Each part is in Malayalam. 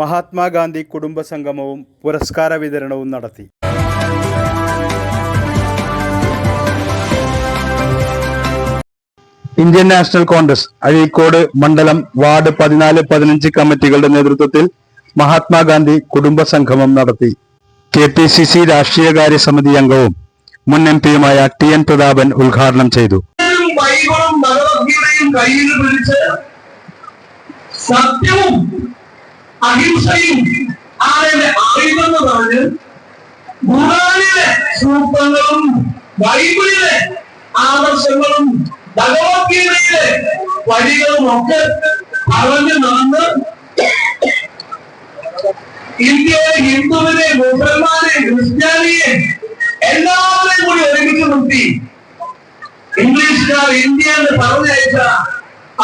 മഹാത്മാഗാന്ധി കുടുംബ സംഗമവും പുരസ്കാര വിതരണവും നടത്തി. ഇന്ത്യൻ നാഷണൽ കോൺഗ്രസ് അഴീക്കോട് മണ്ഡലം വാർഡ് പതിനാല് പതിനഞ്ച് കമ്മിറ്റികളുടെ നേതൃത്വത്തിൽ മഹാത്മാഗാന്ധി കുടുംബ സംഗമം നടത്തി. കെ പി സി സി രാഷ്ട്രീയകാര്യ സമിതി അംഗവും മുൻ എം പിയുമായ ടി എൻ പ്രതാപൻ ഉദ്ഘാടനം ചെയ്തു. സത്യവും അഹിംസയും ആരുടെ ആയുധമെന്ന് പറഞ്ഞ് ഖുറാനിലെ സൂത്രങ്ങളും ബൈബിളിലെ ആദർശങ്ങളും ഭഗവത്ഗീതയിലെ വഴികളും ഒക്കെ പറഞ്ഞു നടന്ന് ഇന്ത്യയിലെ ഹിന്ദുവിനെ മുസൽമാനെ ക്രിസ്ത്യാനിയെ എല്ലാവരെയും കൂടി ഒരുമിച്ച് നിർത്തി. ഇംഗ്ലീഷുകാർ ഇന്ത്യ എന്ന് പറഞ്ഞയച്ച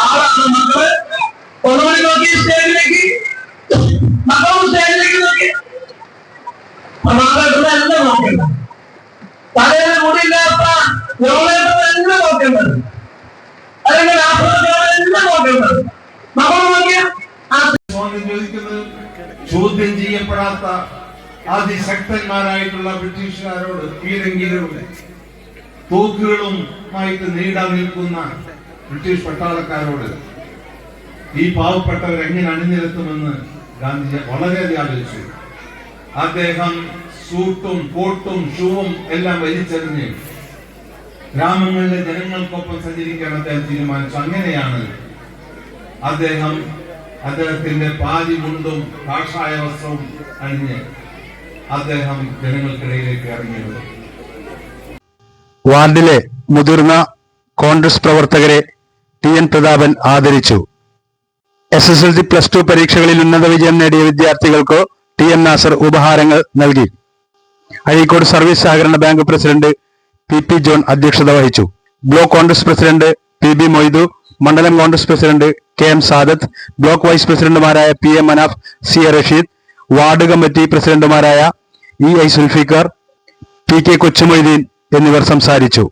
ആളാണ് മക്കൾ. മാതാപിതാക്കളെ നോക്കണ്ട തലയിൽ മുടിയില്ലാത്ത യോളേട്ടനെ നോക്കേണ്ടത് അല്ലെങ്കിൽ ആഫ്രിക്കനെ നോക്കേണ്ടത് മക്കൾ നോക്കിയ ചോദ്യം ചോദിക്കുന്നത് ചോദ്യം ചെയ്യപ്പെടാത്ത അതിശക്തന്മാരായിട്ടുള്ള ബ്രിട്ടീഷുകാരോട് പീരങ്കിയിലൂടെ തോക്കുകളുമായിട്ട് നീടാൻ നിൽക്കുന്ന ബ്രിട്ടീഷ് പട്ടാളക്കാരോട് ഈ പാവപ്പെട്ടവർ എങ്ങനെ അണിനിരത്തുമെന്ന് ഗാന്ധിജി വളരെയധികം ആലോചിച്ചു. അദ്ദേഹം സൂട്ടും കോട്ടും ഷൂവും എല്ലാം വലിച്ചെറിഞ്ഞ് ഗ്രാമങ്ങളിലെ ജനങ്ങൾക്കൊപ്പം സഞ്ചരിക്കാൻ അദ്ദേഹം തീരുമാനിച്ചു. അങ്ങനെയാണ് അദ്ദേഹം അദ്ദേഹത്തിന്റെ പാതി മുണ്ടും കാഷായ വസ്ത്രവും അണിഞ്ഞ് അദ്ദേഹം ജനങ്ങൾക്കിടയിലേക്ക് ഇറങ്ങിയത്. വാർഡിലെ മുതിർന്ന കോൺഗ്രസ് പ്രവർത്തകരെ ടി എൻ പ്രതാപൻ ആദരിച്ചു. S S L C plus two പരീക്ഷകളിൽ ഉന്നത വിജയം നേടിയ വിദ്യാർത്ഥികൾക്ക് ടി എം നാസർ ഉപഹാരങ്ങൾ നൽകി. അഴീക്കോട് സർവീസ് സഹകരണ bank president P P John അധ്യക്ഷത വഹിച്ചു. Block Congress president P B Moidu മണ്ഡലം Congress president K M Sadath block vice പ്രസിഡന്റുമാരായ P M Manaf C A Rasheed ward committee പ്രസിഡന്റുമാരായ E I Sulfikar P K Kochumoideen എന്നിവർ സംസാരിച്ചു.